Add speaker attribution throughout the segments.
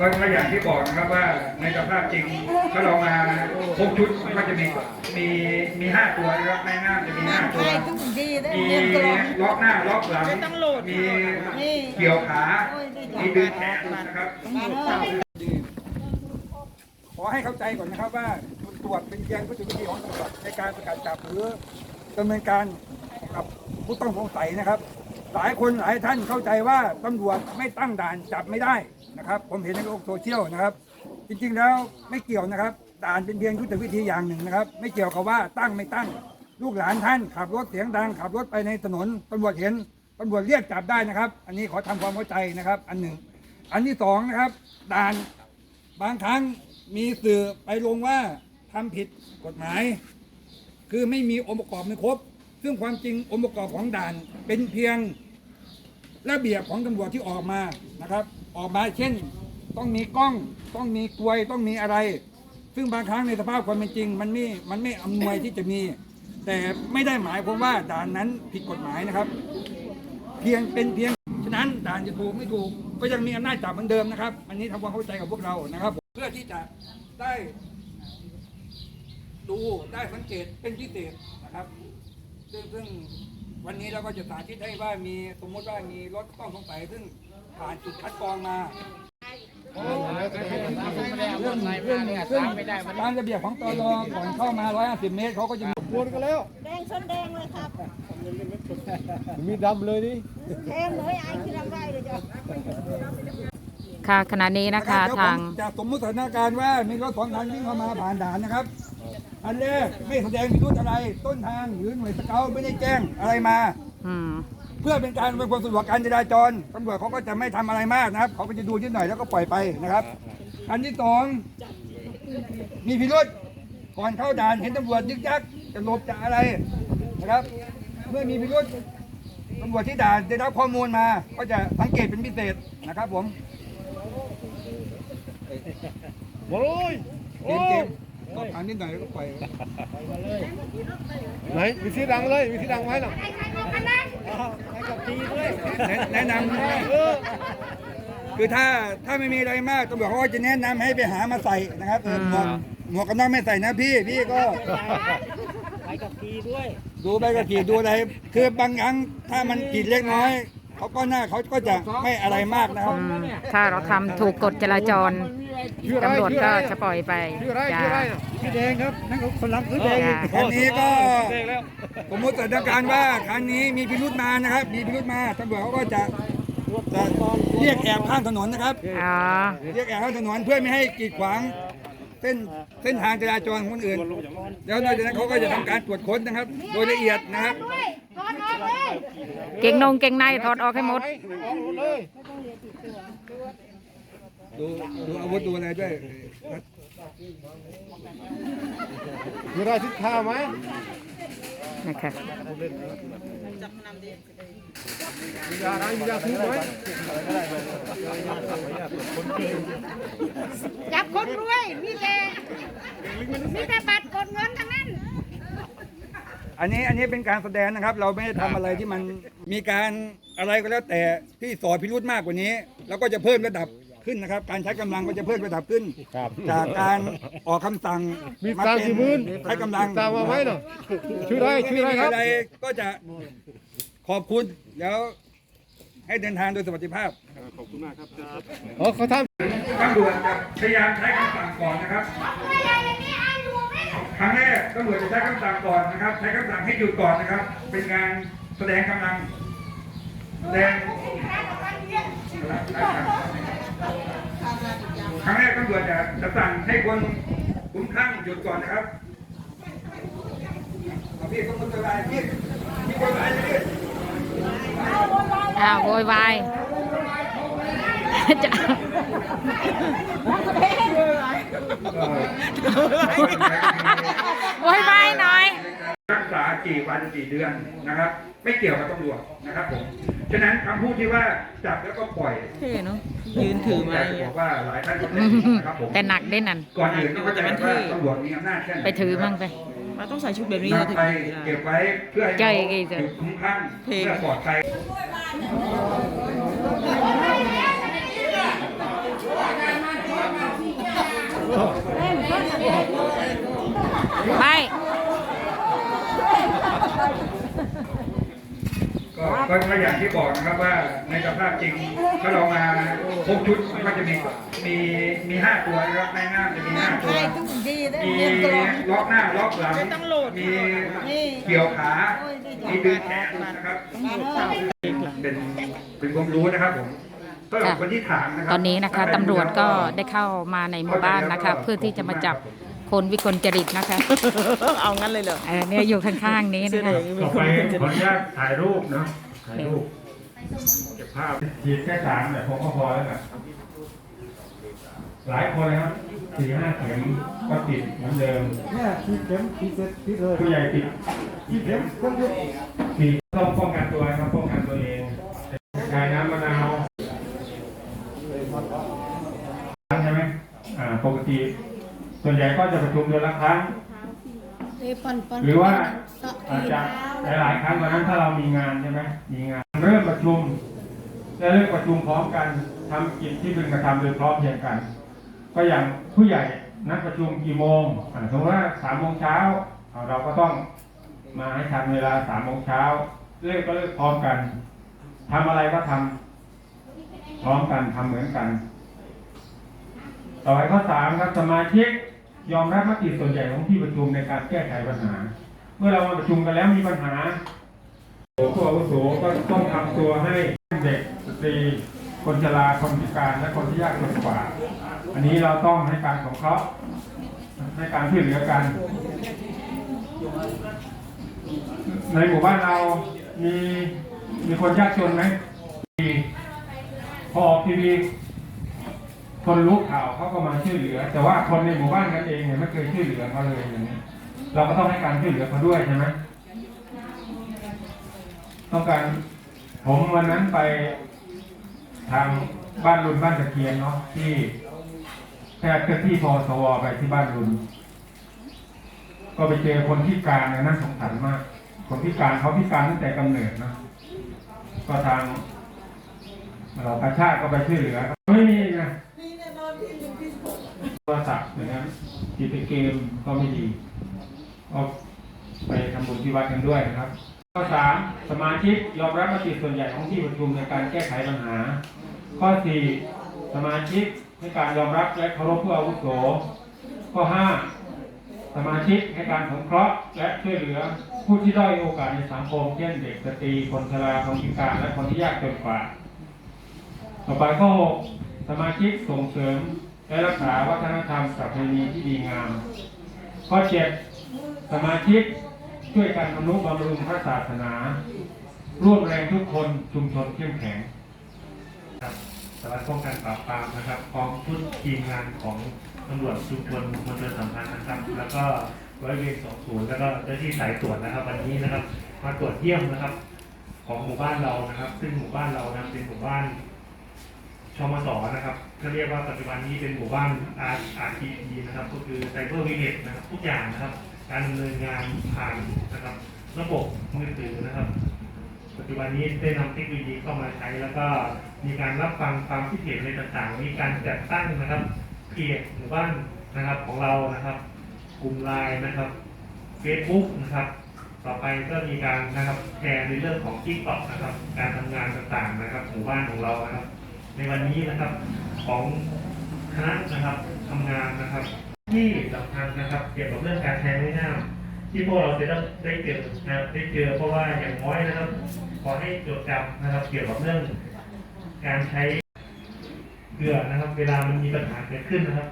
Speaker 1: ก็ก็อย่างที่บอกนะครับว่าในสภาพจริงถ้าเรามาครบชุดก็จะมีมีมีห้าตัวนะครับแม่น้ำจะมีห้าตัว
Speaker 2: ใช่ทุกทีได้
Speaker 1: มี
Speaker 2: เรียนกลอง
Speaker 1: ล็อกหน้าล็อกหลังมีเกี่ยวขา มีดึงแขนนะครับขอให้เข้าใจก่อนนะครับว่าคุณตรวจเป็นเพียงวัตถุวิธีของตำรวจในการประกาศจับหรือดำเนินการกับผู้ต้องสงสัยนะครับ หลายคนหลายท่านเข้าใจว่าตำรวจไม่ตั้งด่านจับไม่ได้นะครับ ผมเห็นในโลกโซเชียลนะครับ จริงๆแล้วไม่เกี่ยวนะครับ ด่านเป็นเพียงยุทธวิธีอย่างหนึ่งนะครับ ไม่เกี่ยวกับว่าตั้งไม่ตั้ง ลูกหลานท่านขับรถเสียงดังขับรถไปในถนนตำรวจเห็นตำรวจเรียกจับได้นะครับ อันนี้ขอทำความเข้าใจนะครับ อันหนึ่ง อันที่สองนะครับ ด่านบางครั้งมีสื่อไปลงว่าทำผิดกฎหมาย คือไม่มีองค์ประกอบไม่ครบ ซึ่งความจริงองค์ประกอบของด่านเป็นเพียง ระเบียบของตำรวจที่ออกมานะครับ ออกมาเช่น ต้องมีกล้องต้องมีกลวยต้องมีอะไร ซึ่งบางครั้งในสภาพความเป็นจริง มันไม่มันไม่อำนวยที่จะมี แต่ไม่ได้หมายความว่าด่านนั้นผิดกฎหมายนะครับ เพียงเป็นเพียงฉะนั้นด่านจะถูกไม่ถูกก็ยังมีอำนาจจับเหมือนเดิมนะครับ อันนี้ทำความเข้าใจกับพวกเรานะครับ เพื่อที่จะได้ดูได้สังเกตเป็นพิเศษนะครับซึ่งซึ่ง วันนี้เราก็จะสาธิตให้ว่ามีสมมติว่ามีรถต้องสงสัยซึ่งผ่านจุดคัดกรองมาเรื่องเรื่องซึ่งตามระเบียบของตรก่อนเข้ามา 150 เมตรเขาก็จะมี
Speaker 3: วนกันแล้ว
Speaker 2: แดงชนแดงเลยครับ
Speaker 3: มีดำเลยนี่
Speaker 2: แทงเลยไอ้ที่ทำได้เลยจ้ะ
Speaker 4: ค่ะขณะนี้นะคะทาง
Speaker 1: จะสมมติสถานการณ์ว่ามีรถสองคันวิ่งเข้ามาผ่านด่านนะครับ อันแรกไม่แสดงพิรุธอะไร ต้นทางหรือหน่วยสเกาต์ไม่ได้แจ้งอะไรมา
Speaker 4: อืม
Speaker 1: เพื่อเป็นการเป็นความสะดวกการจราจรตำรวจเขาก็จะไม่ทำอะไรมากนะครับ เขาก็จะดูนิดหน่อยแล้วก็ปล่อยไปนะครับ อันที่สองมีพิรุธก่อนเข้าด่านเห็นตำรวจยึกยักจะหลบจะอะไรนะครับ เมื่อมีพิรุธตำรวจที่ด่านได้รับข้อมูลมา ก็จะสังเกตเป็นพิเศษนะครับ ผม
Speaker 3: โอ้ย
Speaker 1: เกมเกม ก็ผ่านนิดหน่อยแล้วก็ปล่อย
Speaker 3: ไหนมีสีดังเลยมีสีดังไว้หรอ
Speaker 1: แนะแนะนำนะคือถ้าถ้าไม่มีอะไรมากตำรวจเขาก็จะแนะนำให้ไปหามาใส่นะครับเออหมวกหมวกกันน็อกไม่ใส่นะพี่พี่ก็
Speaker 5: ไปกับทีด้วย
Speaker 1: ดูใบขับขี่ดูอะไรคือบางครั้งถ้ามันผิดเล็กน้อย เขาก็น่าเขาก็จะไม่อะไรมากนะครับ
Speaker 4: อืมถ้าเราทำถูกกฎจราจร
Speaker 3: ชื่ออะไร
Speaker 4: ตำรวจ
Speaker 3: ชื่อ
Speaker 4: ก็
Speaker 3: อะไร
Speaker 4: จะปล่อยไป
Speaker 3: ชื่ออะไร
Speaker 4: จ้า
Speaker 3: ชื่ออะไรน่ะ
Speaker 5: พี่แดงครับนั่นก็คนรับคือแดง
Speaker 4: จ้า
Speaker 1: คันนี้ก็
Speaker 3: แดงแล้ว
Speaker 1: สมมติสถานการณ์ว่าคันนี้มีพิรุธมานะครับ มีพิรุธมาตำรวจเขาก็จะจะเรียกแอบข้ามถนนนะครับ
Speaker 4: อ๋อ
Speaker 1: เรียกแอบข้ามถนนเพื่อไม่ให้กีดขวาง เส้นเส้นทางจราจรของคนอื่นแล้วนอกจากนั้นเขาก็จะทำการตรวจค้นนะครับ โดยละเอียดนะครับ
Speaker 4: เก่งนงเก่งในถอดออกให้หมด
Speaker 3: ออกหมดเลย
Speaker 1: ดูดูอาวุธดูอะไรด้วย
Speaker 3: มีอะไรทิศทางไหม
Speaker 4: นะคะ
Speaker 3: มียาอะไรมียาทุกไหม
Speaker 2: จับคนรวยมีแต่ มีแต่บัตรกดเงินทั้งนั้น
Speaker 1: อันนี้อันนี้เป็นการแสดงนะครับ เราไม่ได้ทำอะไรที่มันมีการอะไรก็แล้วแต่ที่สอดพิรุธมากกว่านี้เราก็จะเพิ่มระดับขึ้นนะครับ การใช้กำลังก็จะเพิ่มระดับขึ้น
Speaker 3: ครับ
Speaker 1: จากการออกคำสั่ง
Speaker 3: มีตังค์กี่หมื่น
Speaker 1: ใช้กำลัง
Speaker 3: ตามมาไว้เนาะชื่ออะไรชื่ออะไรครับ
Speaker 1: ม่มีก็จะขอบคุณแล้วให้เดินทางโดยสวัสดิภาพ
Speaker 3: อ๋อเขาท
Speaker 1: ตำรวจจะพยายามใช้คำสั่งก่อนนะครับ ครั้งแรกตำรวจจะใช้คำสั่งก่อนนะครับ ใช้คำสั่งให้หยุดก่อนนะครับ เป็นการแสดงกำลังแสดงครั้งแรกตำรวจจะจะสั่งให้คนคุ้มคลั่งหยุดก่อนนะครับเอาพี่ต้องคนตัวลายพี่พี่คนลายพี่
Speaker 4: อ้าวโวยวาย จะโวยวายหน่อย
Speaker 1: รักษากี่วันกี่เดือนนะครับ ไม่เกี่ยวกับตำรวจนะครับผมฉะนั้นคำพูดที่ว่าจับแล้วก็ปล่อย
Speaker 6: เท่เนาะยืนถือมาอย่าง
Speaker 1: บ
Speaker 6: เงี้
Speaker 1: อยกว่าหลายท่านก็เป็นนะครับผม
Speaker 4: แต่หนักได้นั่น
Speaker 1: ก่อนอื่นก็เข้าใจว่าตำรวจมีอำนาจแค่ไหน
Speaker 4: ไปถือมั่งไป
Speaker 6: มันต้องใส่ชุดแบบนี้
Speaker 1: นำ
Speaker 6: เราถึง
Speaker 1: ไป
Speaker 6: จะ
Speaker 1: เก็
Speaker 6: ได้
Speaker 1: บไว้เพื่อให้
Speaker 4: ใช่
Speaker 1: เขา
Speaker 4: ไงจ๊ะ
Speaker 1: หยุดคุ้มคลั่ง
Speaker 6: เพลง
Speaker 1: เพื่อปลอดภัย
Speaker 4: ไม่
Speaker 1: ก็ก็ก็อย่างที่บอกนะครับว่าในสภาพจริงถ้าเรามาครบชุดมันก็จะมีมีมีห้าตัวนะครับในหน้าจะมีห้าตัวมีล็อกหน้าล็อกหลังมีเกี่ยวขา มีดึงแขนนะครับ เป็นเป็นความรู้นะครับผมก็คนที่ถามนะครั
Speaker 4: ตอนนี้นะคะตำรวจก็ได้เข้ามาในหมู่บ้านนะคะ เพื่อที่จะมาจับคนวิกลจริตนะคะ
Speaker 6: เอางั้นเลยเหรอ
Speaker 4: เออเนี่ยอยู่ข้างๆนี้
Speaker 6: เสื้อ
Speaker 4: นะ
Speaker 6: แด
Speaker 4: คะ
Speaker 6: งมี
Speaker 7: ต่อ
Speaker 6: ค
Speaker 7: ไป
Speaker 6: นจะ
Speaker 7: ขออนุญาตถ่ายรูปเนาะ ถ่ายรูปเก็บภาพฉีดแค่สามเนี่ยผมก็พอแล้วนะหลายคนเลยครับสี่ห้าเข็มก็ติดเหมือนเดิม
Speaker 5: เนี่ยขีดเข็มขีดเสร็จขีดเลย
Speaker 7: ผู้ใหญ่ติด
Speaker 5: ขีดเข็มต้องยุด
Speaker 7: สี่ต้องป้องกันตัวนะครับป้องกันตัวเองกายน้ำมะนาวใช่ไหมอ่าปกติ ส่วนใหญ่ก็จะประชุมเดือนละครั้ง หรือว่าอาจจะหลาย ๆ ครั้งวันนั้นถ้าเรามีงานใช่ไหมมีงานเริ่มประชุมและเริ่มประชุมพร้อมกันทำกิจที่พึงกระทำโดยพร้อมเพรียงกัน ก็อย่างผู้ใหญ่นัดประชุมกี่โมงอ่าสมมติว่าสามโมงเช้าอ่าเราก็ต้องมาให้ทันเวลาสามโมงเช้าเลิกก็เลิกพร้อมกันทำอะไรก็ทำพร้อมกันทำเหมือนกัน ต่อไปข้อสามครับสมาชิก ยอมรับมติส่วนใหญ่ของที่ประชุมในการแก้ไขปัญหา เมื่อเรามาประชุมกันแล้วมีปัญหาผู้อาวุโสก็ต้องทำตัวให้เด็กสตรีคนชราคนพิการและคนที่ยากจนกว่า อันนี้เราต้องให้การสงเคราะห์ให้การช่วยเหลือกัน ในหมู่บ้านเรามีมีคนยากจนไหมมีพอออกทีวี คนรู้ข่าวเขาก็มาช่วยเหลือ แต่ว่าคนในหมู่บ้านกันเองเนี่ยไม่เคยช่วยเหลือเขาเลยอย่างนี้ เราก็ต้องให้การช่วยเหลือเขาด้วยใช่ไหมต้องการผมวันนั้นไปทางบ้านรุนบ้านตะเคียนเนาะที่แพทย์ที่พอสวไปที่บ้านรุนก็ไปเจอคนพิการเนี่ยน่าสงสารมาก คนพิการเขาพิการตั้งแต่กำเนิดนะก็ทางเราประชาติก็ไปช่วยเหลือ ไม่มีนะ โทรศัพท์อย่างนั้นติดไปเกมก็ไม่ดีออกไปทำบุญที่วัดกันด้วยนะครับ ข้อสามสมาชิกยอมรับมติส่วนใหญ่ของที่ประชุมในการแก้ไขปัญหา ข้อสี่สมาชิกให้การยอมรับและเคารพผู้อาวุโส ข้อห้าสมาชิกให้การสงเคราะห์และช่วยเหลือผู้ที่ด้อยโอกาสในสังคมเช่นเด็กสตรีคนชราคนพิการและคนที่ยากจนกว่า ต่อไปข้อ6สมาชิกส่งเสริม และรักษาวัฒนธรรมประเพณีที่ดีงาม ข้อ7สมาชิกช่วยกันอนุบำรุงพระศาสนา ร่วมแรงทุกคนชุมชนเข้มแข็ง
Speaker 8: สารวัตรป้องกันปราบปรามนะครับพร้อมชุดทีมงานของตำรวจชุมชนมณฑลสัมพันธ์นะครับ แล้วก็ร้อยเวรสองศูนย์แล้วก็เจ้าที่สายตรวจนะครับ วันนี้นะครับ มาตรวจเยี่ยมนะครับ ของหมู่บ้านเรานะครับ ซึ่งหมู่บ้านเรานะเป็นหมู่บ้าน ชมสนะครับก็เรียกว่าปัจจุบันนี้เป็นหมู่บ้านอาร์อาร์ทีนะครับ ก็คือไซเบอร์วิเลตนะครับ ทุกอย่างนะครับ การดำเนินงานผ่านนะครับ ระบบมือถือนะครับ ปัจจุบันนี้ได้นำเทคโนโลยีเข้ามาใช้ แล้วก็มีการรับฟังความคิดเห็นในต่างๆ มีการจัดตั้งนะครับเพจหมู่บ้านนะครับของเรานะครับ กลุ่มไลน์นะครับ Facebook นะครับต่อไปก็มีการนะครับแชร์ในเรื่องของ t ิ k t o k นะครับ การทำงานต่างๆนะครับ หมู่บ้านของเรานะครับ ในวันนี้นะครับของคณะนะครับทำงานนะครับ ที่สำคัญนะครับ เกี่ยวกับเรื่องการแทงไม่น้ำที่พวกเราจะต้ได้เจอนะครับได้เจอเพราะว่าอย่างน้อยนะครับ ขอให้จดจำนะครับ เกี่ยวกับเรื่องการใช้เกลือนะครับ เวลามันมีปัญหาเกิดขึ้นนะครับ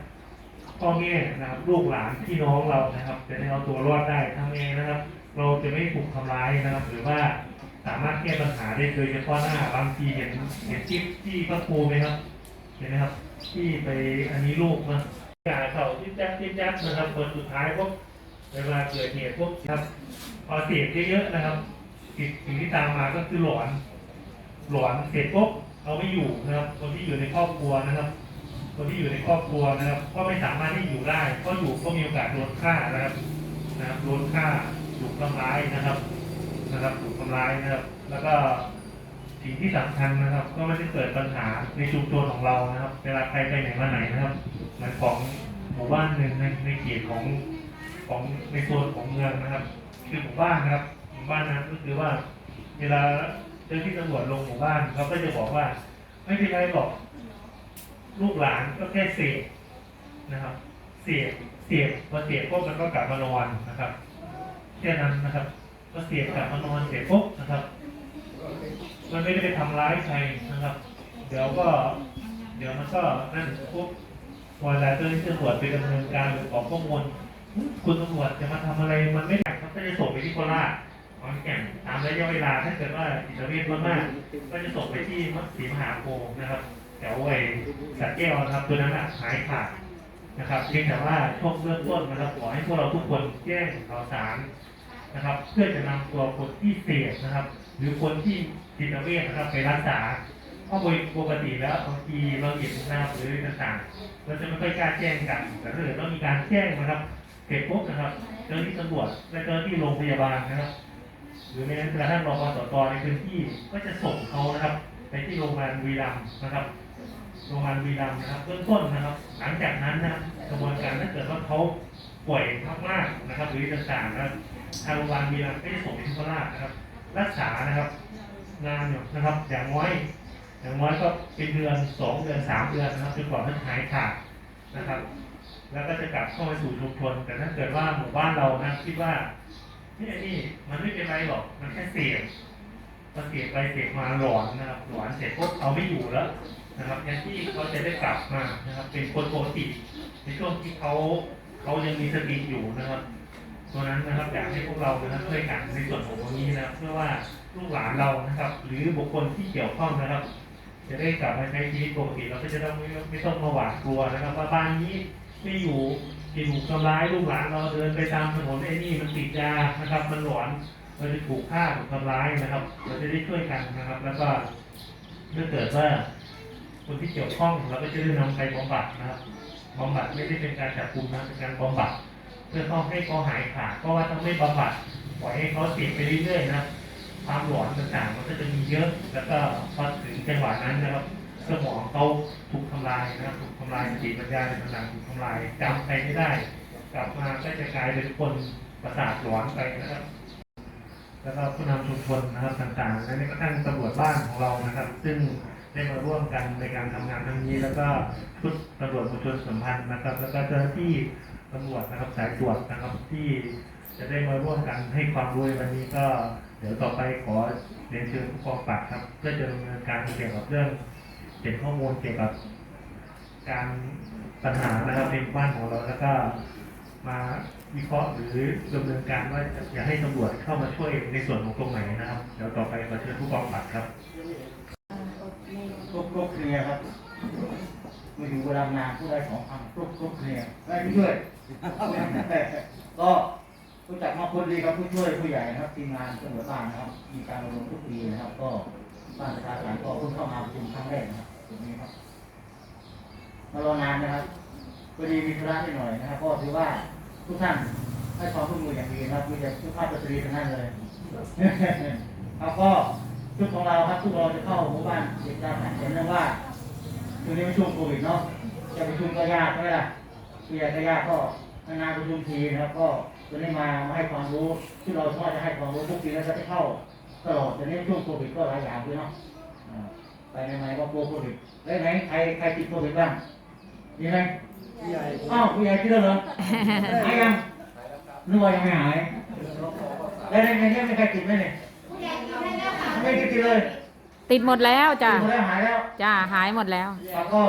Speaker 8: พ่อแม่นะครับ ลูกหลานพี่น้องเรานะครับ จะได้เอาตัวรอดได้ทำเองนะครับ เราจะไม่ถูกทำร้ายนะครับ หรือว่า สามารถแก้ปัญหาได้โดยเฉพาะหน้าบางทีเห็นเห็นคลิปที่พระครูไหมครับ เห็นไหมครับ ที่ไปอันนี้ลูกนะด่าเขาที่แจ๊บที่แจ๊บนะครับคนสุดท้ายพวกเวลาเกิดเหตุพวกครับพอเสพเยอะๆนะครับสิ่งสิ่งที่ตามมาก็คือหลอนหลอนเสร็จปุ๊บเอาไม่อยู่นะครับ คนที่อยู่ในครอบครัวนะครับ คนที่อยู่ในครอบครัวนะครับ ก็ไม่สามารถที่อยู่ได้เพราะอยู่ก็มีโอกาสโดนฆ่านะครับนะครับโดนฆ่าถูกทำร้ายนะครับ นะครับถูกทำร้ายนะครับ แล้วก็สิ่งที่สำคัญนะครับ ก็ไม่ได้เกิดปัญหาในชุมชนของเรานะครับ เวลาใครไปไหนมาไหนนะครับเหมือนของหมู่บ้านหนึ่งในในเขตของของในโซนของเมืองนะครับ คือหมู่บ้านนะครับหมู่บ้านนั้นก็คือว่า เวลาเจ้าที่ตำรวจลงหมู่บ้านเขาก็จะบอกว่า ไม่เป็นไรหรอกลูกหลานก็แค่เสพนะครับ เสพเสพพอเสพปุ๊บมันก็กลับมานอนนะครับแค่นั้นนะครับ ก็เสพกลับมานอนเสพปุ๊บนะครับ มันไม่ได้ไปทำร้ายใครนะครับ เดี๋ยวก็ เดี๋ยวมันก็นั่นปุ๊บเวลาเจ้าหน้าที่ตำรวจไปดำเนินการหรือออกข้อมูลคุณตำรวจจะมาทำอะไรมันไม่ได้เขาก็จะส่งไปที่โคราชขอนแก่นตามระยะเวลาถ้าเกิดว่าอิตาเลียนมากๆก็จะส่งไปที่มัศรีมหาโพธิ์นะครับแถวไอ้สัตแก้วนะครับตัวนั้นหายขาดนะครับเพียงแต่ว่าช่วงเริ่มต้นนะครับขอให้พวกเราทุกคนแจ้งข่าวสาร นะครับ เพื่อจะนำตัวคนที่เสพนะครับ หรือคนที่จิตเวชนะครับไปรักษาเพราะโดยปกติแล้วบางทีเราเห็นนะครับหรือต่างๆเราจะไม่ค่อยกล้าแจ้งกันแต่ถ้าเกิดต้องมีการแจ้งนะครับเสร็จปุ๊บนะครับเจ้าหน้าที่ตำรวจและเจ้าหน้าที่โรงพยาบาลนะครับ หรือแม้กระทั่งรพสตในพื้นที่ก็จะส่งเขานะครับ ไปที่โรงพยาบาลวีรัมนะครับโรงพยาบาลวีรัมนะครับเบื้องต้นนะครับ หลังจากนั้นนะกระบวนการถ้าเกิดว่าเขาป่วยมากๆนะครับ หรือต่างๆนะครับ ทางโรงพยาบาลวีรัมย์ก็จะส่งไปที่โคราชนะครับ รักษานะครับงานอยู่นะครับ อย่างน้อย อย่างน้อยก็เป็นเดือนสองเดือนสามเดือนนะครับจนกว่ามันหายขาดนะครับ แล้วก็จะกลับเข้ามาสู่ชุมชนแต่ถ้าเกิดว่าหมู่บ้านเรานะคิดว่านี่นี่มันไม่เป็นไรหรอกมันแค่เสี่ยงพอเสี่ยงไปเสี่ยงมาหลอนนะครับหลอนเสร็จปุ๊บเอาไม่อยู่แล้วนะครับแทนที่เขาจะได้กลับมานะครับ เป็นคนปกติในช่วงที่เขาเขายังมีสติอยู่นะครับ ตัวนั้นนะครับอยากให้พวกเรานะครับช่วยกันในส่วนของตรงนี้นะครับเพื่อว่าลูกหลานเรานะครับ หรือบุคคลที่เกี่ยวข้องนะครับ จะได้กลับมาใช้ชีวิตปกติเราก็จะต้องไม่ไม่ต้องมาหวาดกลัวนะครับว่าบ้านนี้ไม่อยู่ที่ถูกทำร้ายลูกหลานเราเดินไปตามถนนไอ้นี่มันติดยานะครับ มันหลอนเราจะถูกฆ่าถูกทำร้ายนะครับ เราจะได้ช่วยกันนะครับ แล้วก็ถ้าเกิดว่าคนที่เกี่ยวข้องเราก็จะได้นำไปบำบัดนะครับบำบัดไม่ได้เป็นการจับกุมนะเป็นการบำบัด เพื่อต้องให้เขาหายขาดเพราะว่าถ้าไม่บำบัดปล่อยให้เขาติดไปเรื่อยๆนะความหลอนต่างๆ มันก็จะมีเยอะ แล้วก็พอถึงจังหวะนั้นนะครับสมองเขาถูกทำลายนะถูกทำลายสติปัญญาต่างๆถูกทำลายจำใครไม่ได้ กลับมาก็จะกลายเป็นคนประสาทหลอนไปนะครับ แล้วก็ผู้นำชุมชนนะครับต่างๆและแม้กระทั่งตำรวจบ้านของเรานะครับ ซึ่งได้มาร่วมกันในการทำงานครั้งนี้ แล้วก็ชุดตำรวจมวลชนสัมพันธ์นะครับ แล้วก็เจ้าหน้าที่ ตำรวจนะครับสายตรวจนะครับที่จะได้มาร่วมกันให้ความรู้ในวันนี้ก็ เดี๋ยวต่อไปขอเรียนเชิญผู้กองปราบครับ เพื่อจะดำเนินการเกี่ยวกับเรื่องเก็บข้อมูลเกี่ยวกับการปัญหานะครับในบ้านของเราแล้วก็มาวิเคราะห์หรือดำเนินการว่าอยากให้ตำรวจเข้ามาช่วยในส่วนของตรงไหนนะครับ เดี๋ยวต่อไปขอเชิญผู้กองปราบครับ
Speaker 5: ครบครบเคลียร์ครับ มาถึงเวลางานผู้ได้ของคำครบครบเคลียร์ได้ผู้ช่วยก็รู้จักมาคนดีครับผู้ช่วยผู้ใหญ่นะครับทีมงานตำรวจบ้านนะครับ มีการลงทุกปีนะครับ ก็บ้านประชาชนก็เพิ่งเข้ามาประชุมครั้งแรกนะครับตรงนี้ครับมารอนานนะครับพอดีมีธุระนิดหน่อยนะครับ ก็ถือว่าทุกท่านให้ความร่วมมืออย่างดีนะครับมีแต่ทุกภาพสตรีทั้งนั้นเลยครับก็ชุดของเราครับทุกเราจะเข้าหมู่บ้านเด็กดาวเห็นนะว่า ช่วงนี้เป็นช่วงโควิดเนาะจะประชุมก็ยากใช่ไหมล่ะผู้ใหญ่ก็ยากก็นานๆประชุมทีนะครับก็ตัวนี้มามาให้ความรู้ที่เราชอบจะให้ความรู้ทุกปีแล้วจะได้เข้าตลอดแต่นี้ช่วงโควิดก็หลายอย่างด้วยเนาะอ่าไปไหนๆก็กลัวโควิดแล้วไหนใครใครติดโควิดบ้างมีไหมอ้าวผู้ใหญ่ติดแล้วเหรอหายยังนึกว่ายังไม่หายแล้วในในนี้มีใครติดไหมเนี่ยไม่ได้กินเลย
Speaker 4: ติดหมดแล้วจ้ะ
Speaker 5: กินหมดแล้วหายแล้ว
Speaker 4: จ้าหายหมดแล้ว
Speaker 5: แล้วก็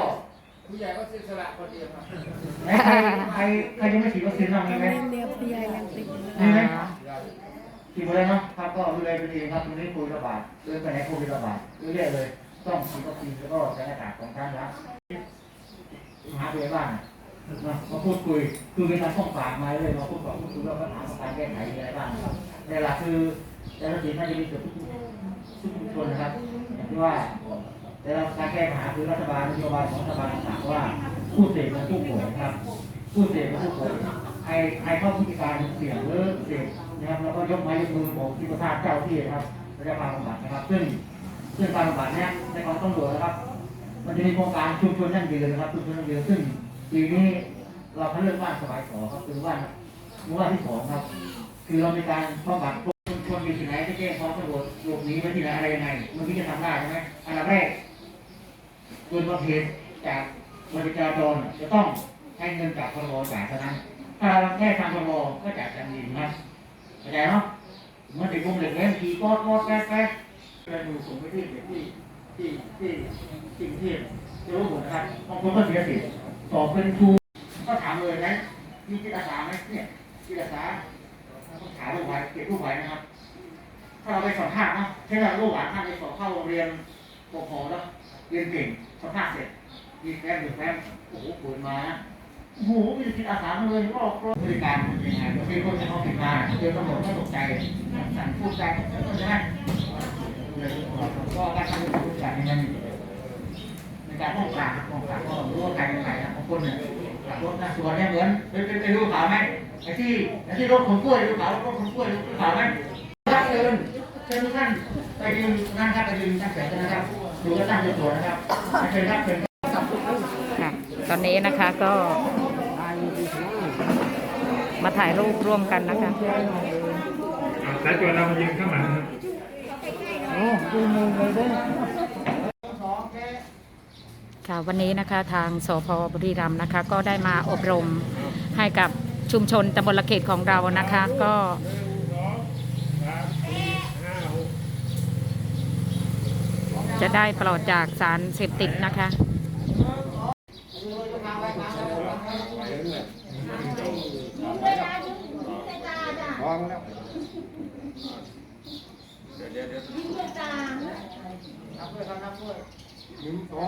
Speaker 5: ผู้ใหญ่ก็เสียสละคนเดียวใครใครใครยังไม่ฉีดวัคซีนบ้างมีไหม
Speaker 2: เดียวพี่ยายยังติด
Speaker 5: มีไหม ฉีดหมดแล้วเนาะครับก็ดูแลตัวเองครับตรงนี้โควิดระบาดเดินไปไหนโควิดระบาดเรื่อยๆเลย ต้องฉีดวัคซีนแล้วก็ใช้หน้ากากของท่านแล้วหาตัวเองบ้างมามาพูดคุยคือเป็นการข้องฝากมาเลยมาพูดบอกพูดคุยแล้วก็ถามว่าการแก้ไขมีอะไรบ้างนะครับในหลักคือแต่ละทีน่าจะมีเกือบทุก ทุกชุมชนนะครับอย่างที่ว่าแต่เราการแก้ปัญหาคือรัฐบาลนโยบายของรัฐบาลต่างว่าผู้เสพเป็นผู้ป่วยนะครับผู้เสพเป็นผู้ป่วยใครใครเข้าพิการเสี่ยงหรือเสพนะครับแล้วก็ยกไม้ยกมือบอกที่ประธานเจ้าที่นะครับระยะการบำบัดนะครับ ซึ่งซึ่งการบำบัดเนี้ยในของตำรวจนะครับ มันจะมีโครงการชุมชนยั่งยืนนะครับชุมชนยั่งยืนซึ่งปีนี้เราเขาเรียกว่านสบายสอครับคือว่านหมู่บ้านที่สองครับ คือเรามีการบำบัด คนชนอยู่ที่ไหนจะแจ้งความตำรวจหลบหนีไปที่ไหนอะไรยังไงมันที่จะทำได้ใช่ไหมอันดับแรกโดยประเภทจากบริการจรจะต้องให้เงินจากพรบจ่ายเท่านั้นถ้าเราแค่ทางพรบก็จ่ายทันทีนะครับเข้าใจเนาะเมื่อนเด็กวงเด็กเล่นขี่กอดกอดแก๊กแก๊กเราดูส่งไปที่เด็กที่ที่ที่ที่กรุงเทพจะรู้หมดนะครับบางคนก็เสียสิทธิ์สอเป็นครูก็ถามเลยนะมีจิตอาสาไหมเนี่ยจิตอาสาต้องถามลูกไว้เก็บลูกไว้นะครับ ถ้าเราไปสัมภาษณ์เนาะเช่เราลูกหลานท่านไปสอบเข้าโรงเรียนปกครองแล้วเรียนเก่งสัมภาษณ์เสร็จมีแฟนหรือแฟนโอ้โหเปิดมานะโอ้โหมีจิตอาสาเลยรอบรอบบริการเป็นยังไงบางทีคนจะเข้าผิดมาเจอตำรวจก็ตกใจสั่งพูดใจใช่ไหมก็การทำเป็นผู้จัดในนั้นในการป้องกันป้องกันก็รู้ว่าใครเป็นใครนะบางคนเนี่ยขับรถนะส่วนเนี่ยเหมือนเป็นเป็นรู้ข่าวไหมไอ้ที่ไอ้ที่รถขนกล้วยรู้ข่าวรถขนกล้วยรู้ข่าวไหม ท่านเดินเชิญท่านไปยืนนั่งครับไปยืนตั้งแถวนะครับดูก็ตั้งตัวนะครับเชิญครับเชิญค่ะ
Speaker 4: ตอนนี้นะคะก็มาถ่ายรูปร่วมกันนะคะ
Speaker 7: สายตรวเรามายืนข้างหลังครับ
Speaker 4: ค่ะวันนี้นะคะทางสพบุรีรัมย์นะคะ ก็ได้มาอบรมให้กับชุมชนตำบลละเขตของเรานะคะ ก็ จะได้ปลอดจากสารเสพติดนะคะ
Speaker 1: พร้